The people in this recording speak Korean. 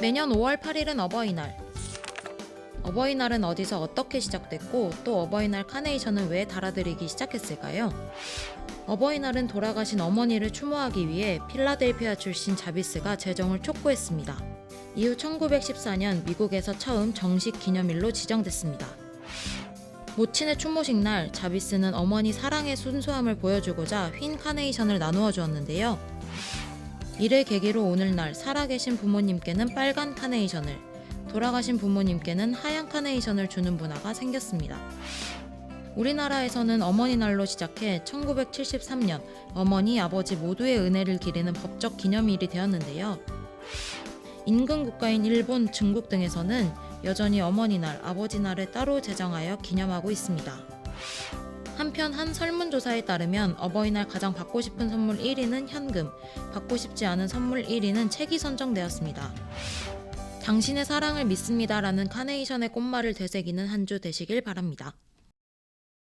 매년 5월 8일은 어버이날. 어버이날은 어디서 어떻게 시작됐고 또 어버이날 카네이션은 왜 달아드리기 시작했을까요? 어버이날은 돌아가신 어머니를 추모하기 위해 필라델피아 출신 자비스가 제정을 촉구했습니다. 이후 1914년 미국에서 처음 정식 기념일로 지정됐습니다. 모친의 추모식 날 자비스는 어머니 사랑의 순수함을 보여주고자 흰 카네이션을 나누어 주었는데요. 이를 계기로 오늘날 살아계신 부모님께는 빨간 카네이션을, 돌아가신 부모님께는 하얀 카네이션을 주는 문화가 생겼습니다. 우리나라에서는 어머니 날로 시작해 1973년 어머니, 아버지 모두의 은혜를 기리는 법적 기념일이 되었는데요. 인근 국가인 일본, 중국 등에서는 여전히 어머니 날, 아버지 날을 따로 제정하여 기념하고 있습니다. 한편 한 설문조사에 따르면 어버이날 가장 받고 싶은 선물 1위는 현금, 받고 싶지 않은 선물 1위는 책이 선정되었습니다. 당신의 사랑을 믿습니다라는 카네이션의 꽃말을 되새기는 한 주 되시길 바랍니다.